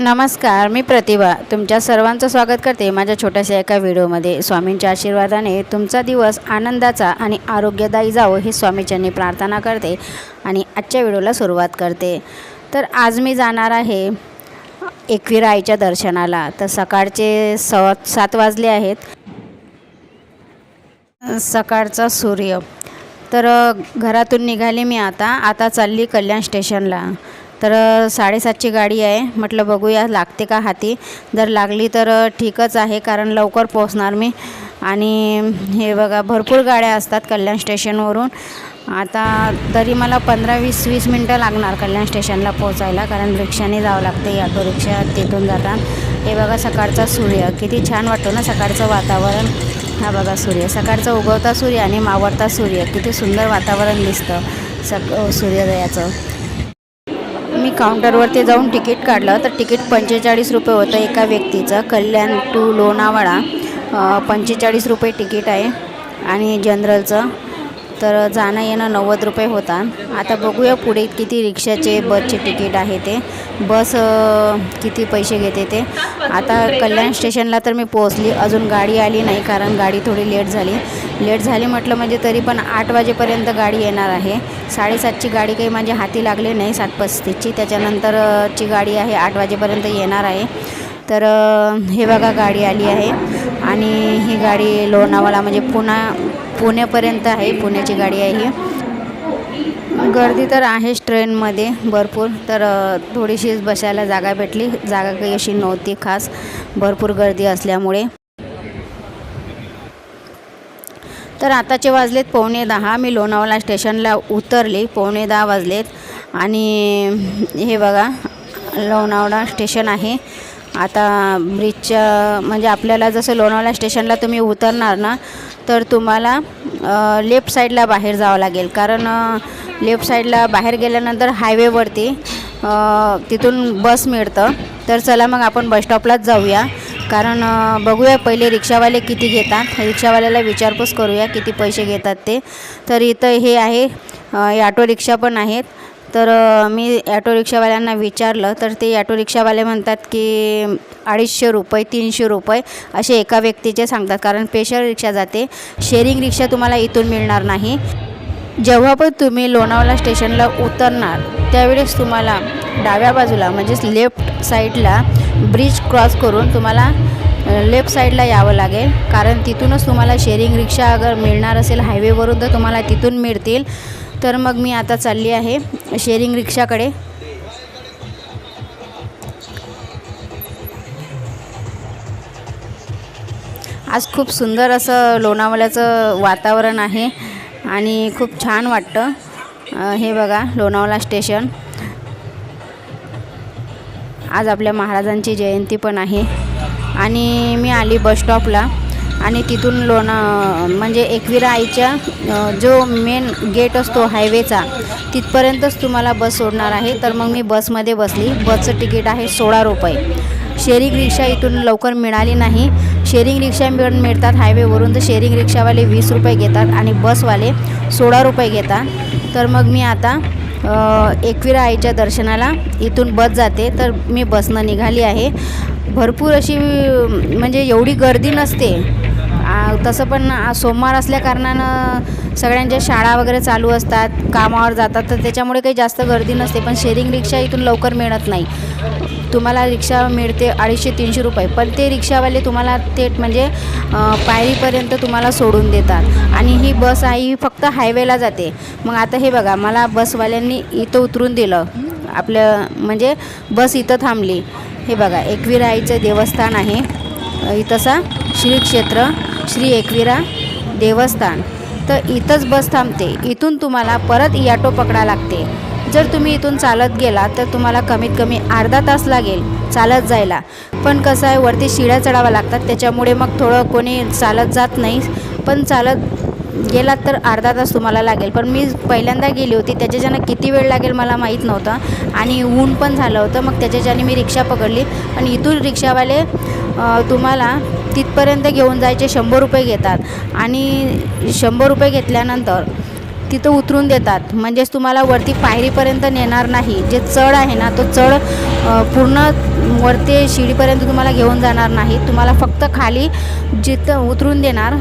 नमस्कार मी प्रतिभा. तुमच्या सर्वांचं स्वागत करते माझ्या छोट्याशा एका व्हिडिओमध्ये. स्वामींच्या आशीर्वादाने तुमचा दिवस आनंदाचा आणि आरोग्यदायी जावो ही स्वामीच्यांनी प्रार्थना करते आणि आजच्या व्हिडिओला सुरुवात करते. तर आज मी जाणार आहे एकविरा आईच्या दर्शनाला. तर सकाळचे स सात वाजले आहेत. सकाळचा सूर्य. तर घरातून निघाली मी आता. आता चालली कल्याण स्टेशनला. तर साडेसातची गाडी आहे. म्हटलं बघूया लागते का हाती? जर लागली तर ठीकच आहे कारण लवकर पोहोचणार मी. आणि हे बघा भरपूर गाड्या असतात कल्याण स्टेशनवरून. आता तरी मला पंधरा वीस वीस मिनटं लागणार कल्याण स्टेशनला पोहोचायला कारण रिक्षाने जावं लागते ऑटो रिक्षा तिथून जातात. हे बघा सकाळचा सूर्य. किती छान वाटतो ना सकाळचं वातावरण. हा बघा सूर्य. सकाळचा उगवता सूर्य आणि मावळता सूर्य. किती सुंदर वातावरण दिसतं सक सूर्योदयाचं. मी काउंटरवरती जाऊन तिकीट काढलं. तर तिकीट पंचेचाळीस रुपये होतं एका व्यक्तीचं. कल्याण टू लोणावळा. पंचेचाळीस रुपये तिकीट आहे. आणि जनरलचं. तर जाणं येणं नव्वद रुपये होता. आता बघूया पुढे किती रिक्षाचे बसचे तिकीट आहे ते. बस किती पैसे घेते ते. आता कल्याण स्टेशनला तर मी पोहोचली. अजून गाडी आली नाही कारण गाडी थोडी लेट झाली. लेट झाली म्हटलं म्हणजे तरी पण आठ वाजेपर्यंत गाडी येणार आहे. साडेसातची गाडी काही माझ्या हाती लागली नाही सात पस्तीसची. त्याच्यानंतरची गाडी आहे आठ वाजेपर्यंत येणार आहे. तर हे बघा गाडी आली आहे. आणि ही गाडी लोणावळा म्हणजे पुणा पुण्यापर्यंत आहे पुण्याची गाडी आहे ही. गर्दी तर आहेच ट्रेनमध्ये भरपूर. तर थोडीशीच बसायला जागा भेटली. जागा काही अशी नव्हती खास. भरपूर गर्दी असल्यामुळे. तर आताचे वाजलेत पावणे दहा. मी लोणावळा स्टेशनला उतरले पावणे दहा वाजलेत. आणि हे बघा लोणावळा स्टेशन आहे. आता ब्रिजच्या म्हणजे आपल्याला जसं लोणावळा स्टेशनला तुम्ही उतरणार ना तर तुम्हाला लेफ्ट साईडला बाहेर जावं लागेल. कारण लेफ्ट साईडला बाहेर गेल्यानंतर हायवेवरती तिथून बस मिळतं. तर चला मग आपण बसस्टॉपलाच जाऊया. कारण बघूया पहिले रिक्षावाले किती घेतात. रिक्षावाल्याला विचारपूस करूया किती पैसे घेतात ते. तर इथं हे आहे ऑटो ॲटो रिक्षा पण आहेत. तर मी ॲटो रिक्षावाल्यांना विचारलं तर ते ॲटो रिक्षावाले म्हणतात की अडीचशे रुपये तीनशे रुपये असे एका व्यक्तीचे सांगतात. कारण पेशल रिक्षा जाते. शेअरिंग रिक्षा तुम्हाला इथून मिळणार नाही. जेव्हा पण तुम्ही लोणावळा स्टेशनला उतरणार त्यावेळेस तुम्हाला डाव्या बाजूला म्हणजेच लेफ्ट साईडला ब्रिज क्रॉस करून तुम्हाला लेफ्ट साईडला यावं लागेल. कारण तिथूनच तुम्हाला शेअरिंग रिक्षा अगर मिळणार असेल हायवेवरून तर तुम्हाला तिथून मिळतील. तर मग मी आता चालली आहे शेअरिंग रिक्षाकडे. आज खूप सुंदर असं लोणावळ्याचं वातावरण आहे. आणि खूप छान वाटतं. हे बघा लोणावळा स्टेशन. आज आपल्या महाराजांची जयंती पण आहे. आणि मी आली बस स्टॉपला आणि तिथून लोणा म्हणजे एकविरा आईच्या जो मेन गेट असतो हायवेचा तिथपर्यंतच तुम्हाला बस सोडणार आहे. तर मग मी बसमध्ये बसली. बसचं तिकीट आहे सोळा रुपये. शेअरिंग रिक्षा इथून लवकर मिळाली नाही. शेअरिंग रिक्षा मिळ मिळतात. हायवेवरून तर शेअरिंग रिक्षावाले वीस रुपये घेतात आणि बसवाले सोळा रुपये घेतात. तर मग मी आता एकविरा आईच्या दर्शनाला इथून बस जाते. तर मी बसनं निघाली आहे. भरपूर अशी म्हणजे एवढी गर्दी नसते. तसं पण सोमवार असल्या कारणानं सगळ्यांच्या शाळा वगैरे चालू असतात कामावर जातात तर त्याच्यामुळे काही जास्त गर्दी नसते पण शेअरिंग रिक्षा इथून लवकर मिळत नाही. तुम्हाला रिक्षा मिळते अडीचशे तीनशे रुपये पण ते रिक्षावाले तुम्हाला थेट म्हणजे पायरीपर्यंत तुम्हाला सोडून देतात. आणि ही बस आहे ही फक्त हायवेला जाते. मग आता हे बघा मला बसवाल्यांनी इथं उतरून दिलं. आपलं म्हणजे बस इथं थांबली. हे बघा एकविरा आईचं देवस्थान आहे. इथंसा श्री क्षेत्र. श्री एकविरा देवस्थान. तर इथंच बस थांबते. इथून तुम्हाला परत याटो पकडा लागते. जर तुम्ही इथून चालत गेला तर तुम्हाला कमीत कमी अर्धा तास लागेल चालत जायला. पण कसं आहे वरती शिड्या चढाव्या लागतात त्याच्यामुळे मग थोडं कोणी चालत जात नाही. पण चालत गेलात तर अर्धा तास तुम्हाला लागेल. पण मी पहिल्यांदा गेली होती त्याच्याच्यानं किती वेळ लागेल मला माहीत नव्हतं. आणि ऊन पण झालं होतं मग त्याच्याच्याने मी रिक्षा पकडली. आणि इथून रिक्षावाले तुम्हाला तिथपर्यंत घेऊन जायचे शंभर रुपये घेतात. आणि शंभर रुपये घेतल्यानंतर तिथं उतरून देतात. म्हणजेच तुम्हाला वरती पायरीपर्यंत नेणार नाही. जे चढ आहे ना तो चढ पूर्ण वरती शिडीपर्यंत तुम्हाला घेऊन जाणार नाही. तुम्हाला फक्त खाली जिथं उतरून देणार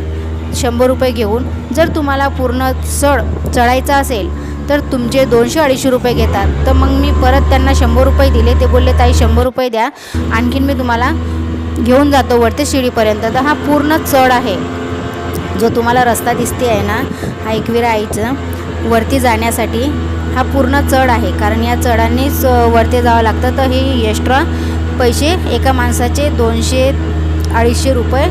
शंभर रुपये घेऊन. जर तुम्हाला पूर्ण चढ चढायचा असेल तर तुमचे दोनशे अडीचशे रुपये घेतात. तर मग मी परत त्यांना शंभर रुपये दिले. ते बोलले ताई शंभर रुपये द्या. आणखीन मी तुम्हाला घेऊन जातो वरती शिडीपर्यंत. तर हा पूर्ण चढ आहे. जो तुम्हाला रस्ता दिसते आहे ना हा एकविरा आईचं वरती जाण्यासाठी हा पूर्ण चढ आहे. कारण या चढांनीच वरती जावं लागतं. तर हे एक्स्ट्रा पैसे एका माणसाचे दोनशे अडीचशे रुपये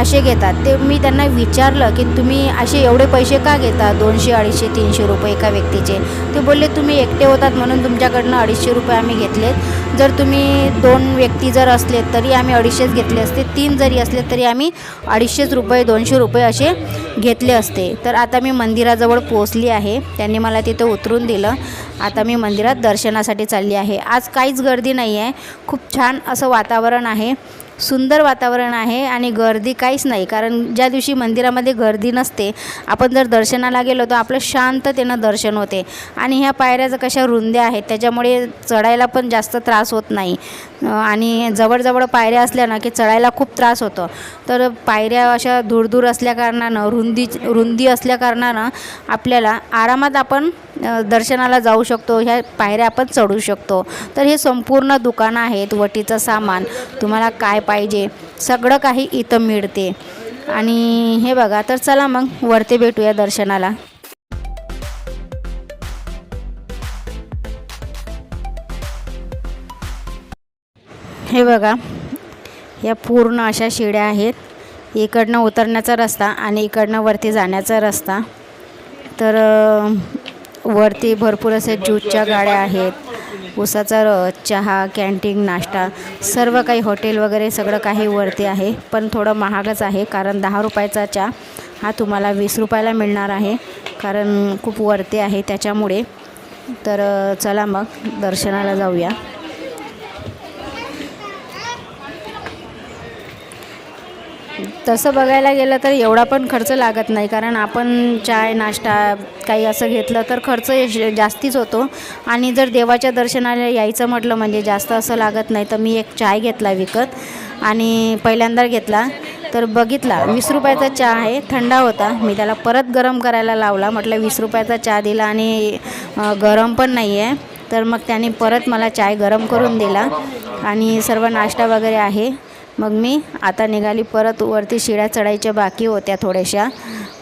असे घेतात. ते मी त्यांना विचारलं की तुम्ही असे एवढे पैसे का घेता? दोनशे अडीचशे तीनशे रुपये एका व्यक्तीचे. ते बोलले तुम्ही एकटे होतात म्हणून तुमच्याकडनं अडीचशे रुपये आम्ही घेतलेत. जर तुम्ही दोन व्यक्ती जर असले तरी आम्ही अडीचशेच घेतले असते. तीन जरी असले तरी आम्ही अडीचशेच रुपये दोनशे रुपये असे घेतले असते. तर आता मी मंदिराजवळ पोचली आहे. त्यांनी मला तिथं उतरून दिलं. आता मी मंदिरात दर्शनासाठी चालली आहे. आज काहीच गर्दी नाही आहे खूप छान असं वातावरण आहे. सुंदर वातावरण आहे आणि गर्दी काहीच नाही. कारण ज्या दिवशी मंदिरामध्ये गर्दी नसते आपण जर दर्शनाला गेलो तर आपलं शांततेनं दर्शन होते. आणि ह्या पायऱ्या जर कशा रुंद्या आहेत त्याच्यामुळे चढायला पण जास्त त्रास होत नाही. आणि जवळजवळ पायऱ्या असल्या ना की चढायला खूप त्रास होतो. तर पायऱ्या अशा दूर असल्याकारणानं रुंदी रुंदी असल्याकारणानं आपल्याला आरामात आपण दर्शनाला जाऊ शकतो. ह्या पायऱ्या आपण चढू शकतो. तर हे संपूर्ण दुकानं आहेत वटीचं सामान. तुम्हाला काय पाहिजे. सगळं काही इथं मिळते. आणि हे बघा तर चला मग वरती भेटूया दर्शनाला. हे बघा या पूर्ण अशा शिड्या आहेत. इकडनं उतरण्याचा रस्ता आणि इकडनं वरती जाण्याचा रस्ता. तर वरती भरपूर असे ज्यूसच्या गाड्या आहेत. उसाचा रस चहा कॅन्टीन नाश्ता सर्व काही हॉटेल वगैरे सगळं काही वरती आहे. पण थोडं महागच आहे कारण दहा रुपयाचा चहा हा तुम्हाला वीस रुपयाला मिळणार आहे. कारण खूप वरती आहे त्याच्यामुळे. तर चला मग दर्शनाला जाऊया. तसं बघायला गेलं तर एवढा पण खर्च लागत नाही. कारण आपण चाय नाश्ता काही असं घेतलं तर खर्च जास्तीच होतो. आणि जर देवाच्या दर्शनाला यायचं म्हटलं म्हणजे जास्त असं लागत नाही तर मी एक चाय घेतला विकत. आणि पहिल्यांदा घेतला. तर बघितला वीस रुपयाचा चहा आहे थंडा होता. मी त्याला परत गरम करायला लावला. म्हटलं वीस रुपयाचा चहा दिला आणि गरम पण नाही आहे तर मग त्याने परत मला चाय गरम करून दिला. आणि सर्व नाश्ता वगैरे आहे. मग मी आता निघाली परत वरती शिड्या चढायच्या बाकी होत्या थोड्याशा.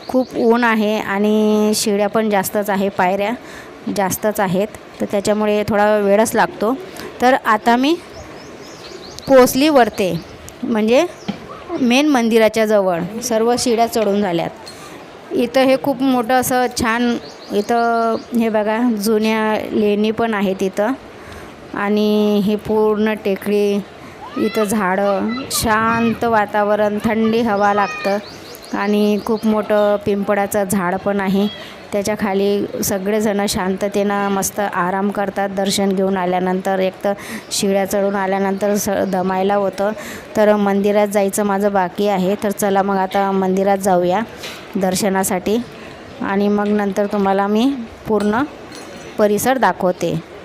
खूप ऊन आहे आणि शिड्या पण जास्तच आहे पायऱ्या जास्तच आहेत. तर त्याच्यामुळे थोडा वेळच लागतो. तर आता मी पोचली वरते म्हणजे मेन मंदिराच्या जवळ. सर्व शिड्या चढून झाल्यात. इथं हे खूप मोठं असं छान इथं हे बघा जुन्या लेणी पण आहेत इथं. आणि हे पूर्ण टेकडी इथं झाडं शांत वातावरण थंडी हवा लागतं आणि खूप मोठं पिंपळाचं झाड पण आहे. त्याच्याखाली सगळेजणं शांततेनं मस्त आराम करतात दर्शन घेऊन आल्यानंतर. एक तर शिळ्या चढून आल्यानंतर स दमायला होतं. तर मंदिरात जायचं माझं बाकी आहे. तर चला मग आता मंदिरात जाऊया दर्शनासाठी. आणि मग नंतर तुम्हाला मी पूर्ण परिसर दाखवते.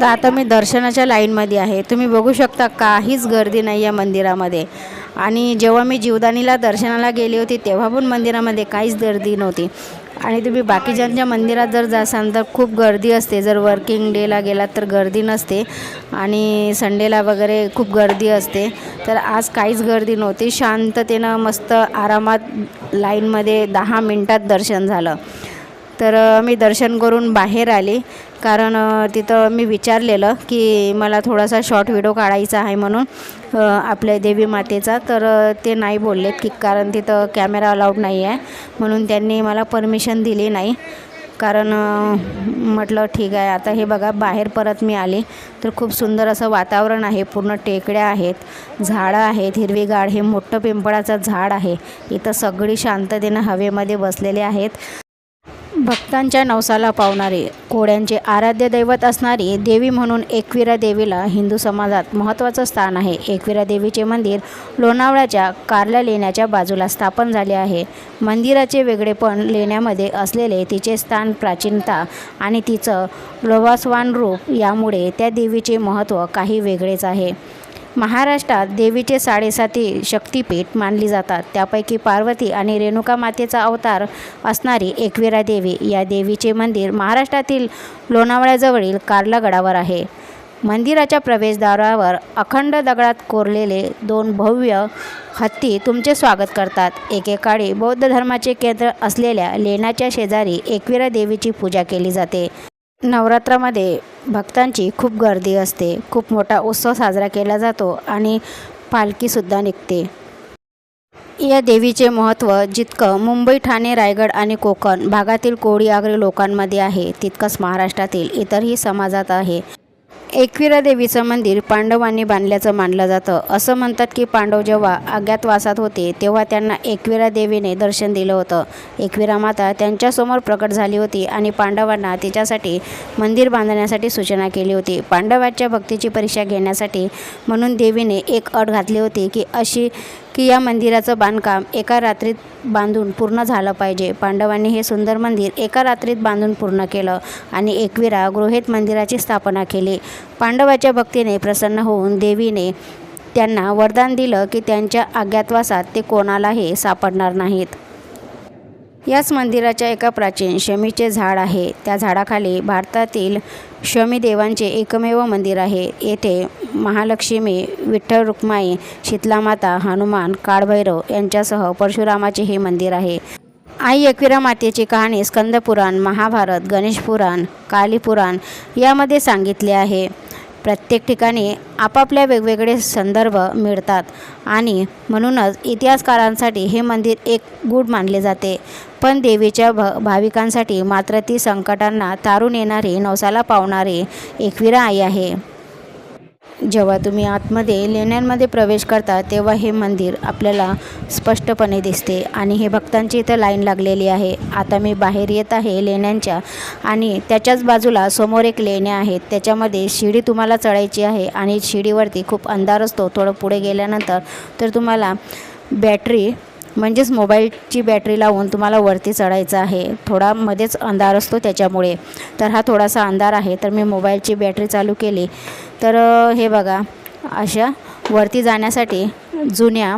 तर आता मी दर्शनाच्या लाईनमध्ये आहे. तुम्ही बघू शकता काहीच गर्दी नाही आहे मंदिरामध्ये. आणि जेव्हा मी जीवदानीला दर्शनाला गेली होती तेव्हा पण मंदिरामध्ये काहीच गर्दी नव्हती. आणि तुम्ही बाकीच्यांच्या मंदिरात जर जासाल तर खूप गर्दी असते. जर वर्किंग डेला गेलात तर गर्दी नसते. आणि संडेला वगैरे खूप गर्दी असते. तर आज काहीच गर्दी नव्हती. शांततेनं मस्त आरामात लाईनमध्ये दहा मिनटात दर्शन झालं. तर मी दर्शन करून बाहेर आले. कारण तिथं मी विचारलेलं की मला थोडासा शॉर्ट व्हिडिओ काढायचा आहे म्हणून आपल्या देवी मातेचा. तर ते नाही बोललेत की कारण तिथं कॅमेरा अलाउड नाही आहे. म्हणून त्यांनी मला परमिशन दिली नाही. कारण म्हटलं ठीक आहे आता हे बघा बाहेर परत मी आले. तर खूप सुंदर असं वातावरण आहे पूर्ण टेकड्या आहेत झाडं आहेत हिरवीगाड हे मोठं पिंपळाचं झाड आहे. इथं सगळी शांततेनं हवेमध्ये बसलेले आहेत. भक्तांच्या नवसाला पावणारे कोड्यांचे आराध्य दैवत असणारी देवी म्हणून एकविरा देवीला हिंदू समाजात महत्त्वाचं स्थान आहे. एकविरा देवीचे मंदिर लोणावळ्याच्या कारल्या लेण्याच्या बाजूला स्थापन झाले आहे. मंदिराचे वेगळेपण लेण्यामध्ये असलेले तिचे स्थान प्राचीनता आणि तिचं लोभास्वान रूप यामुळे त्या देवीचे महत्त्व काही वेगळेच आहे. महाराष्ट्रात देवीचे साडेसाती शक्तिपीठ मानली जातात. त्यापैकी पार्वती आणि रेणुका मातेचा अवतार असणारी एकविरा देवी या देवीचे मंदिर महाराष्ट्रातील लोणावळ्याजवळील कार्लागडावर आहे. मंदिराच्या प्रवेशद्वारावर अखंड दगडात कोरलेले दोन भव्य हत्ती तुमचे स्वागत करतात. एकेकाळी बौद्ध धर्माचे केंद्र असलेल्या लेण्याच्या शेजारी एकविरा देवीची पूजा केली जाते. नवरात्रामध्ये भक्तांची खूप गर्दी असते. खूप मोठा उत्सव साजरा केला जातो आणि पालखीसुद्धा निघते. या देवीचे महत्त्व जितकं मुंबई ठाणे रायगड आणि कोकण भागातील कोळी आगरी लोकांमध्ये आहे तितकंच महाराष्ट्रातील इतरही समाजात आहे. एकविरा देवीचं मंदिर पांडवांनी बांधल्याचं मानलं जातं. असं म्हणतात की पांडव जेव्हा अज्ञातवासात होते तेव्हा त्यांना एकविरा देवीने दर्शन दिलं होतं. एकविरा माता त्यांच्यासमोर प्रकट झाली होती आणि पांडवांना तिच्यासाठी मंदिर बांधण्यासाठी सूचना केली होती. पांडवाच्या भक्तीची परीक्षा घेण्यासाठी म्हणून देवीने एक अट घातली होती की अशी की या मंदिराचं बांधकाम एका रात्रीत बांधून पूर्ण झालं पाहिजे. पांडवांनी हे सुंदर मंदिर एका रात्रीत बांधून पूर्ण केलं आणि एकविरा गृहित मंदिराची स्थापना केली. पांडवाच्या भक्तीने प्रसन्न होऊन देवीने त्यांना वरदान दिलं की त्यांच्या अज्ञातवासात ते कोणालाही सापडणार नाहीत. याच मंदिराच्या एका प्राचीन शमीचे झाड आहे. त्या झाडाखाली भारतातील शमीदेवांचे एकमेव मंदिर आहे. येथे महालक्ष्मी विठ्ठल रुक्माई शीतलामाता हनुमान काळभैरव यांच्यासह परशुरामाचे हे मंदिर आहे. आई एकविरा मातेची कहाणी स्कंदपुराण महाभारत गणेशपुराण कालीपुराण यामध्ये सांगितले आहे. प्रत्येक ठिकाणी आपापल्या वेगवेगळे संदर्भ मिळतात आणि म्हणूनच इतिहासकारांसाठी हे मंदिर एक गूढ मानले जाते. पण देवीच्या भ भाविकांसाठी मात्र ती संकटांना तारून येणारी नवसाला पावणारी एकविरा आई आहे. जेव्हा तुम्ही आतमध्ये लेण्यांमध्ये प्रवेश करता तेव्हा हे मंदिर आपल्याला स्पष्टपणे दिसते आणि हे भक्तांची इथं लाईन लागलेली आहे. आता मी बाहेर येत आहे लेण्यांच्या आणि त्याच्याच बाजूला समोर एक लेण्या आहेत. त्याच्यामध्ये शिडी तुम्हाला चढायची आहे आणि शिडीवरती खूप अंधार असतो. थोडं पुढे गेल्यानंतर तर तुम्हाला बॅटरी म्हणजेच मोबाईलची बॅटरी लावून तुम्हाला वरती चढायचं आहे. थोडा मध्येच अंधार असतो त्याच्यामुळे. तर हा थोडासा अंधार आहे तर मी मोबाईलची बॅटरी चालू केली. तर हे बघा अशा वरती जाण्यासाठी जुन्या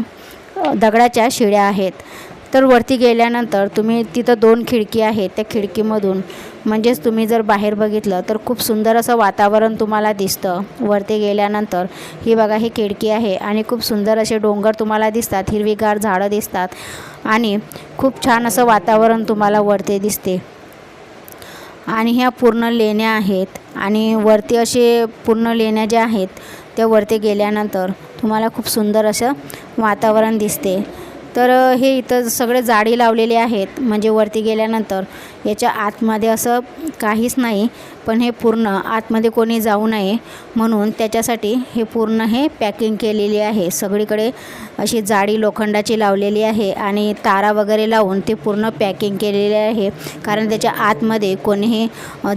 दगडाच्या शिड्या आहेत. तर वरती गेल्यानंतर तुम्ही तिथं दोन खिडकी आहेत. त्या खिडकीमधून म्हणजेच तुम्ही जर बाहेर बघितलं तर खूप सुंदर असं वातावरण तुम्हाला दिसतं. वरती गेल्यानंतर ही बघा ही खिडकी आहे आणि खूप सुंदर असे डोंगर तुम्हाला दिसतात. हिरवीगार झाडं दिसतात आणि खूप छान असं वातावरण तुम्हाला वरती दिसते. आणि ह्या पूर्ण लेण्या आहेत आणि वरती असे पूर्ण लेण्या ज्या आहेत त्या वरती गेल्यानंतर तुम्हाला खूप सुंदर असं वातावरण दिसते. तर हे इथं सगळे जाळी लावलेले आहेत. म्हणजे वरती गेल्यानंतर याच्या आतमध्ये असं काहीच नाही पण हे पूर्ण आतमध्ये कोणी जाऊ नये म्हणून त्याच्यासाठी हे पूर्ण हे पॅकिंग केलेली आहे. सगळीकडे अशी जाडी लोखंडाची लावलेली आहे आणि तारा वगैरे लावून ते पूर्ण पॅकिंग केलेले आहे. कारण त्याच्या आतमध्ये कोणीही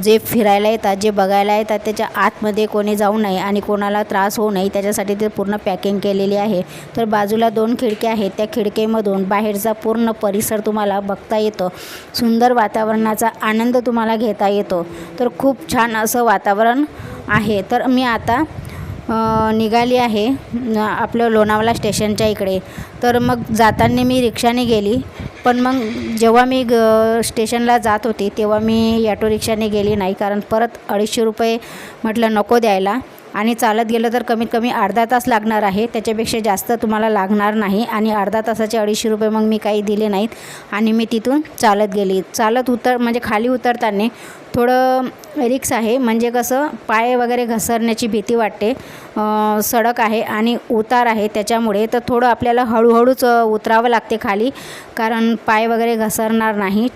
जे फिरायला येतात जे बघायला येतात त्याच्या आतमध्ये कोणी जाऊ नये आणि कोणाला त्रास होऊ नये त्याच्यासाठी ते पूर्ण पॅकिंग केलेली आहे. तर बाजूला दोन खिडक्या आहेत. त्या खिडकीमधून बाहेरचा पूर्ण परिसर तुम्हाला बघता येतो. सुंदर वातावरण वातावरणाचा आनंद तुम्हाला घेता येतो. तर खूप छान असं वातावरण आहे. तर मी आता निघाली आहे आपलं लोणावळा स्टेशनच्या इकडे. तर मग जाताना मी रिक्षाने गेली. पण मग जेव्हा मी ग स्टेशनला जात होती तेव्हा मी ॲटो रिक्षाने गेली नाही. कारण परत अडीचशे रुपये म्हटलं नको द्यायला. आणि चालत गेलं तर कमीत कमी अर्धा तास लागणार आहे. त्याच्यापेक्षा जास्त तुम्हाला लागणार नाही आणि अर्धा तासाचे अडीचशे रुपये मग मी काही दिले नाहीत आणि मी तिथून चालत गेली. चालत उतर म्हणजे खाली उतरताना थोडं रिक्स आहे. म्हणजे कसं पाय वगैरे घसरण्याची भीती वाटते. सडक आहे आणि उतार आहे त्याच्यामुळे तर थोडं आपल्याला हळूहळूच उतरावं लागते खाली. कारण पाय वगैरे घसरणार नाही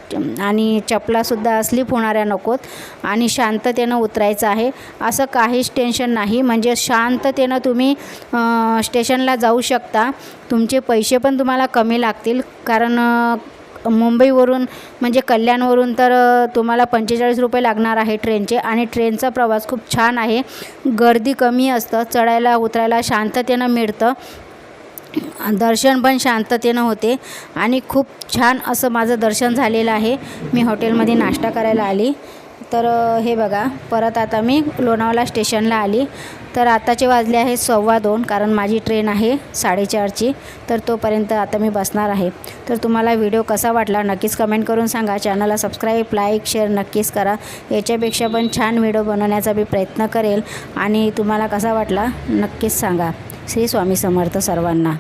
आणि चपलासुद्धा स्लिप होणाऱ्या नकोत आणि शांततेनं उतरायचं आहे. असं काहीच टेन्शन नाही. म्हणजे शांततेनं तुम्ही स्टेशनला जाऊ शकता. तुमचे पैसे पण तुम्हाला कमी लागतील. कारण मुंबईवरून म्हणजे कल्याणवरून तर तुम्हाला पंचेचाळीस रुपये लागणार आहे ट्रेनचे आणि ट्रेनचा प्रवास खूप छान आहे. गर्दी कमी असतं चढायला उतरायला शांततेनं मिळतं. दर्शन पण शांततेनं होते आणि खूप छान असं माझं दर्शन झालेलं आहे. मी हॉटेलमध्ये नाश्ता करायला आली. तर हे बघा परत आता मी लोणावळा स्टेशनला आली. तर आताचे वाजले आहे सव्वा दोन कारण माझी ट्रेन आहे साडेचारची तर तोपर्यंत आता मी बसणार आहे. तर तुम्हाला व्हिडिओ कसा वाटला नक्कीच कमेंट करून सांगा. चॅनलला सबस्क्राईब लाईक शेअर नक्कीच करा. याच्यापेक्षा पण छान व्हिडिओ बनवण्याचा मी प्रयत्न करेल. आणि तुम्हाला कसा वाटला नक्कीच सांगा. श्री स्वामी समर्थ सर्वांना.